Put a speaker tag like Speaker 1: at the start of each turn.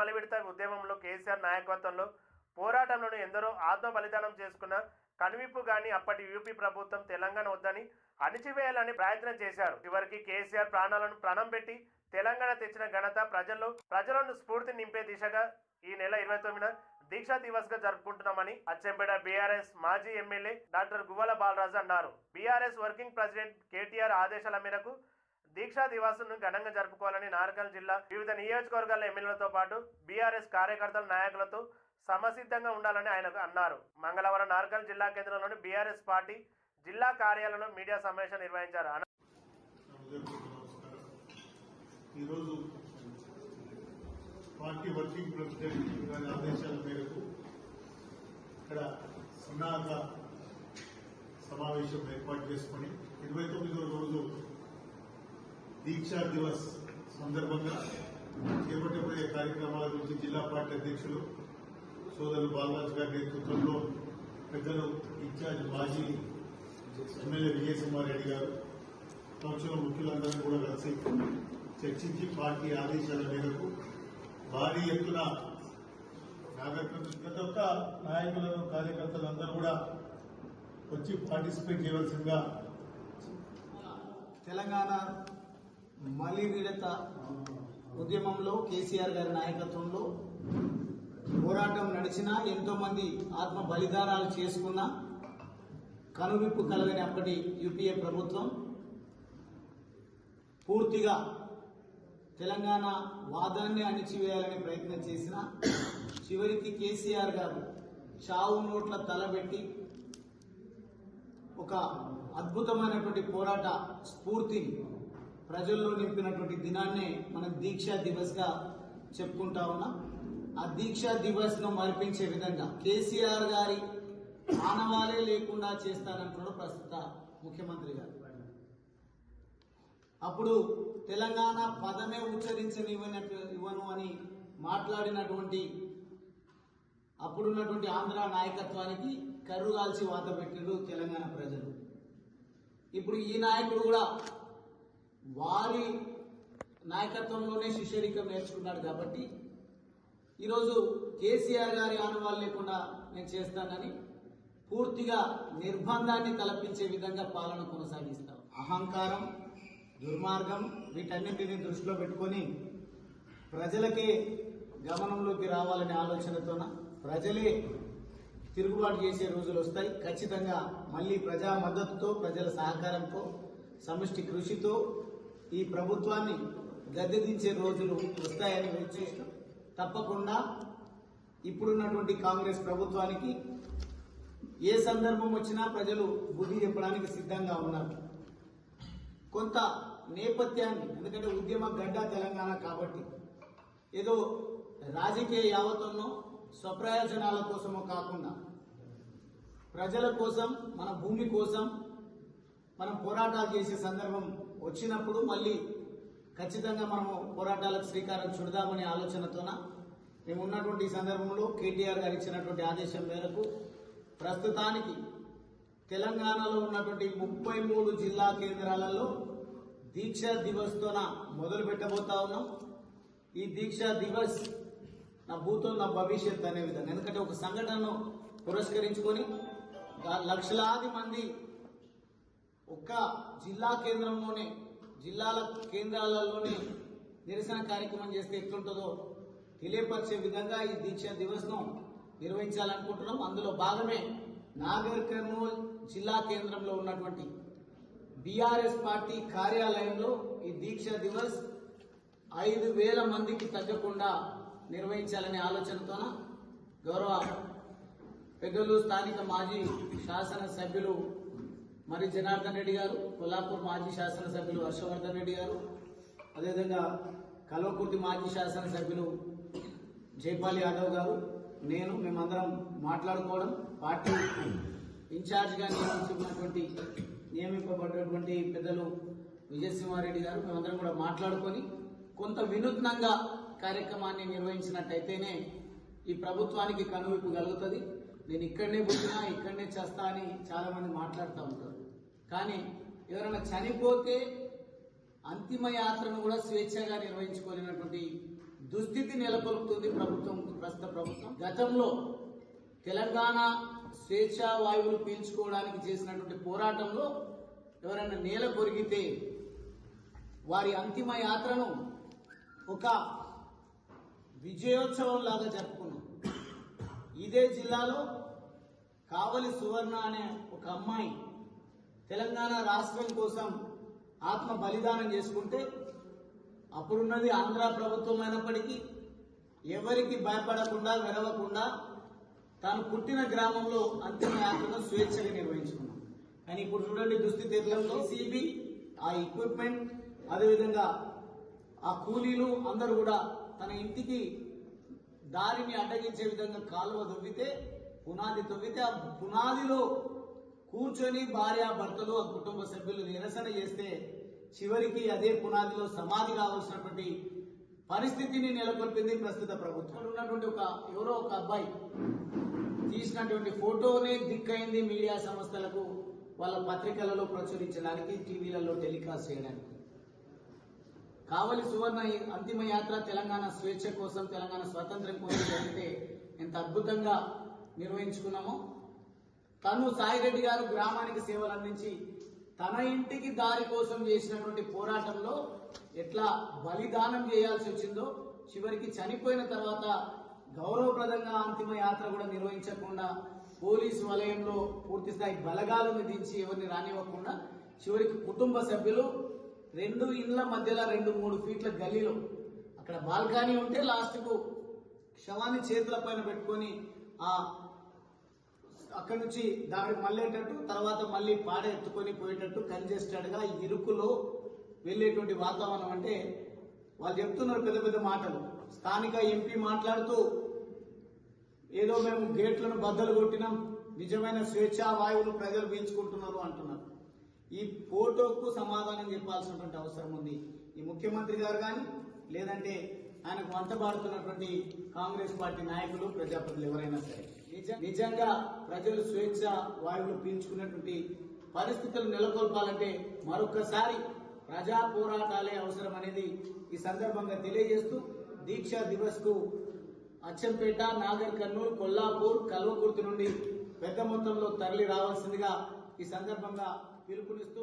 Speaker 1: మలివిడత ఉద్యమంలో కేసీఆర్ నాయకత్వంలో పోరాటంలోనే ఎందరో ఆత్మ బలిదానం చేసుకున్న కనువిప్పు గాని అప్పటి యూపీ ప్రభుత్వం తెలంగాణ వద్దని అణిచివేయాలని ప్రయత్నం చేశారు. చివరికి కేసీఆర్ ప్రాణాలను ప్రాణం పెట్టి తెలంగాణ తెచ్చిన ఘనత ప్రజల్లో ప్రజలను స్ఫూర్తి నింపే దిశగా ఈ నెల ఇరవై తొమ్మిదిన దీక్షా దివస్గా జరుపుకుంటున్నామని అచ్చెంపేట బీఆర్ఎస్ మాజీ ఎమ్మెల్యే డాక్టర్ గువ్వల బాలరాజు అన్నారు. బీఆర్ఎస్ వర్కింగ్ ప్రెసిడెంట్ కేటీఆర్ ఆదేశాల మేరకు దీక్షా దివాస్ ఘనంగా జరుపుకోవాలని నార్కల్ జిల్లా వివిధ నియోజకవర్గాల ఎమ్మెల్యేలతో పాటు బీఆర్ఎస్ కార్యకర్తల నాయకులతో సమసిద్ధంగా ఉండాలని ఆయన అన్నారు. మంగళవారం నార్కల్ జిల్లా కేంద్రంలోని బీఆర్ఎస్ పార్టీ జిల్లా కార్యాలయంలో మీడియా సమావేశం నిర్వహించారు.
Speaker 2: ఈరోజు పార్టీ వర్కింగ్ ప్రెసిడెంట్ గారి ఆదేశాల మేరకు ఇక్కడ సున్నాక సమావేశం ఏర్పాటు చేసుకుని ఇరవై తొమ్మిదవ దీక్షా దివస్ సందర్భంగా చేపట్టబోయే కార్యక్రమాల గురించి జిల్లా పార్టీ అధ్యక్షులు సోదరులు బాలరాజు గారి నేతృత్వంలో పెద్దలు ఇన్ఛార్జ్ మాజీ ఎమ్మెల్యే విజయసింహారెడ్డి రెడ్డి గారు పక్షుల ముఖ్యులందరూ కూడా కలిసి చర్చించి పార్టీ ఆదేశాల మేరకు భారీ ఎత్తున నాగరికత ప్రతి ఒక్క నాయకులను కార్యకర్తలందరూ కూడా వచ్చి పార్టిసిపేట్ చేయవలసిందిగా
Speaker 3: తెలంగాణ మలి విడత? ఉద్యమంలో కేసీఆర్ గారి నాయకత్వంలో పోరాటం నడిచినా ఎంతో మంది ఆత్మ బలిదానాలు చేసుకున్న కనువిప్పు కలగని అప్పటి యూపీఏ ప్రభుత్వం పూర్తిగా తెలంగాణ వాదాన్ని అణిచివేయాలని ప్రయత్నం చేసిన చివరికి కేసీఆర్ గారు చావు నోట్ల తలబెట్టి ఒక అద్భుతమైనటువంటి పోరాట స్ఫూర్తిని ప్రజల్లో నింపినటువంటి దినాన్నే మనం దీక్షా దివస్గా చెప్పుకుంటా ఉన్నాం. ఆ దీక్షా దివస్ను మరిపించే విధంగా కేసీఆర్ గారి ఆనవాలే లేకుండా చేస్తానంటున్నాడు ప్రస్తుత ముఖ్యమంత్రి గారు అప్పుడు తెలంగాణ పదమే ఉచ్చరించనివ్వనట్టు ఇవ్వను అని మాట్లాడినటువంటి అప్పుడున్నటువంటి ఆంధ్ర నాయకత్వానికి కర్రు కాల్చి వాత పెట్టిండ్రు తెలంగాణ ప్రజలు. ఇప్పుడు ఈ నాయకుడు కూడా వారి నాయకత్వంలోనే శిష్యరికం నేర్చుకున్నాడు కాబట్టి ఈరోజు కేసీఆర్ గారి ఆనవాలు లేకుండా నేను చేస్తానని పూర్తిగా నిర్బంధాన్ని తలపించే విధంగా పాలన కొనసాగిస్తాం. అహంకారం దుర్మార్గం వీటన్నింటినీ దృష్టిలో పెట్టుకొని ప్రజలకే గమనంలోకి రావాలనే ఆలోచనతోన ప్రజలే తిరుగుబాటు చేసే రోజులు వస్తాయి. ఖచ్చితంగా మళ్ళీ ప్రజా మద్దతుతో ప్రజల సహకారంతో సమిష్టి కృషితో ఈ ప్రభుత్వాన్ని గద్దెదించే రోజులు వస్తాయని వచ్చి తప్పకుండా ఇప్పుడున్నటువంటి కాంగ్రెస్ ప్రభుత్వానికి ఏ సందర్భం వచ్చినా ప్రజలు బుద్ధి చెప్పడానికి సిద్ధంగా ఉన్నారు. కొంత నేపథ్యాన్ని ఎందుకంటే ఉద్యమ గడ్డ తెలంగాణ కాబట్టి ఏదో రాజకీయ యావతంలో స్వప్రయోజనాల కోసమో కాకుండా ప్రజల కోసం మన భూమి కోసం మనం పోరాటాలు చేసే సందర్భం వచ్చినప్పుడు మళ్ళీ ఖచ్చితంగా మనము పోరాటాలకు శ్రీకారం చుడదామనే ఆలోచనతోన మేము ఉన్నటువంటి ఈ సందర్భంలో కేటీఆర్ గారు ఇచ్చినటువంటి ఆదేశం మేరకు ప్రస్తుతానికి తెలంగాణలో ఉన్నటువంటి ముప్పై మూడు జిల్లా కేంద్రాలలో దీక్షా దివస్తోన మొదలు పెట్టబోతా ఉన్నాం. ఈ దీక్షా దివస్ నా భూతో నా భవిష్యత్ అనే విధంగా. ఎందుకంటే ఒక సంఘటనను పురస్కరించుకొని లక్షలాది మంది ఒక్క జిల్లా కేంద్రంలోనే జిల్లాల కేంద్రాలలోనే నిరసన కార్యక్రమం చేస్తే ఎట్లుంటుందో తెలియపరిచే విధంగా ఈ దీక్ష దివసం నిర్వహించాలనుకుంటున్నాం. అందులో భాగమే నాగర్ కర్నూల్ జిల్లా కేంద్రంలో ఉన్నటువంటి బీఆర్ఎస్ పార్టీ కార్యాలయంలో ఈ దీక్ష దివస్ ఐదు వేల మందికి తగ్గకుండా నిర్వహించాలనే ఆలోచనతోన గౌరవ పెద్దలు స్థానిక మాజీ శాసన సభ్యులు మరి జనార్దన్ రెడ్డి గారు కొల్లాపూర్ మాజీ శాసనసభ్యులు హర్షవర్ధన్ రెడ్డి గారు అదేవిధంగా కల్వకుర్తి మాజీ శాసనసభ్యులు జైపాల్ యాదవ్ గారు నేను మేమందరం మాట్లాడుకోవడం పార్టీ ఇన్ఛార్జ్గా నియమించుకున్నటువంటి నియమింపబడినటువంటి పెద్దలు విజయసింహారెడ్డి గారు మేమందరం కూడా మాట్లాడుకొని కొంత వినూత్నంగా కార్యక్రమాన్ని నిర్వహించినట్టయితేనే ఈ ప్రభుత్వానికి కనువిప్పు కలుగుతుంది. నేను ఇక్కడనే పుట్టినా ఇక్కడనే చేస్తా అని చాలా మంది మాట్లాడుతూ ఉంటారు. కానీ ఎవరైనా చనిపోతే అంతిమ యాత్రను కూడా స్వేచ్ఛగా నిర్వహించుకోలేనటువంటి దుస్థితి నెలకొల్పుతుంది ప్రభుత్వం ప్రస్తుత ప్రభుత్వం. గతంలో తెలంగాణ స్వేచ్ఛ వాయువులు పీల్చుకోవడానికి చేసినటువంటి పోరాటంలో ఎవరైనా నేల కొరిగితే వారి అంతిమ యాత్రను ఒక విజయోత్సవం లాగా జరుపుకున్నాం ఇదే జిల్లాలో కావలి సువర్ణ అనే ఒక అమ్మాయి తెలంగాణ రాష్ట్రం కోసం ఆత్మ బలిదానం చేసుకుంటే అప్పుడున్నది ఆంధ్ర ప్రభుత్వం అయినప్పటికీ ఎవరికి భయపడకుండా వెరవకుండా తాను పుట్టిన గ్రామంలో అంతిమయాత్రను స్వేచ్ఛగా నిర్వహించుకున్నాం. కానీ ఇప్పుడు చూడండి దుస్థితి తీర్థంలో సిబి ఆ ఎక్విప్మెంట్ అదేవిధంగా ఆ కూలీలు అందరూ కూడా తన ఇంటికి దారిని అడ్డగించే విధంగా కాలువ తవ్వితే పునాది తవ్వితే ఆ పునాదిలో కూర్చొని భార్య భర్తలు ఆ కుటుంబ సభ్యులు నిరసన చేస్తే చివరికి అదే పునాదిలో సమాధి కావాల్సినటువంటి పరిస్థితిని నెలకొల్పింది ప్రస్తుత ప్రభుత్వం. ఉన్నటువంటి ఒక ఎవరో ఒక అబ్బాయి తీసినటువంటి ఫోటోనే దిక్కైంది మీడియా సంస్థలకు వాళ్ళ పత్రికలలో ప్రచురించడానికి టీవీలలో టెలికాస్ట్ చేయడానికి. కావలి సువర్ణ అంతిమ యాత్ర తెలంగాణ స్వేచ్ఛ కోసం తెలంగాణ స్వాతంత్ర్యం కోసం జరిగితే ఎంత అద్భుతంగా నిర్వహించుకున్నామో. తను సాయిరెడ్డి గారు గ్రామానికి సేవలు అందించి తన ఇంటికి దారి కోసం చేసినటువంటి పోరాటంలో ఎట్లా బలిదానం చేయాల్సి వచ్చిందో చివరికి చనిపోయిన తర్వాత గౌరవప్రదంగా అంతిమ యాత్ర కూడా నిర్వహించకుండా పోలీసు వలయంలో పూర్తిస్థాయి బలగాలను దించి ఎవరిని రానివ్వకుండా చివరికి కుటుంబ సభ్యులు రెండు ఇండ్ల మధ్యలో రెండు మూడు ఫీట్ల గల్లీలో. అక్కడ బాల్కనీ ఉంటే లాస్ట్కు శవాన్ని చేతుల పైన పెట్టుకొని ఆ అక్కడి నుంచి దానికి మళ్ళేటట్టు తర్వాత మళ్ళీ పాడ ఎత్తుకొని పోయేటట్టు కంజెస్టెడ్గా ఇరుకులో వెళ్ళేటువంటి వాతావరణం అంటే వాళ్ళు చెప్తున్నారు పెద్ద పెద్ద మాటలు. స్థానిక ఎంపీ మాట్లాడుతూ ఏదో మేము గేట్లను బద్దలు కొట్టినాం. నిజమైన స్వేచ్ఛా వాయువులు ప్రజలు పీల్చుకుంటున్నారు అంటున్నారు. ఈ ఫోటోకు సమాధానం చెప్పాల్సినటువంటి అవసరం ఉంది. ఈ ముఖ్యమంత్రి గారు కానీ లేదంటే ఆయనకు వంతబాడుతున్నటువంటి కాంగ్రెస్ పార్టీ నాయకులు ప్రజాప్రతినిధులు ఎవరైనా సరే నిజ. నిజంగా ప్రజలు స్వేచ్ఛ వాయువులు పీల్చుకున్నటువంటి పరిస్థితులు నెలకొల్పాలంటే మరొకసారి ప్రజా పోరాటాలే అవసరం అనేది ఈ సందర్భంగా తెలియజేస్తూ దీక్షా దివస్కు అచ్చంపేట నాగర్ కర్నూలు కొల్లాపూర్ కల్వకుర్తి నుండి పెద్ద మొత్తంలో తరలి రావాల్సిందిగా ఈ సందర్భంగా పిలుపునిస్తూ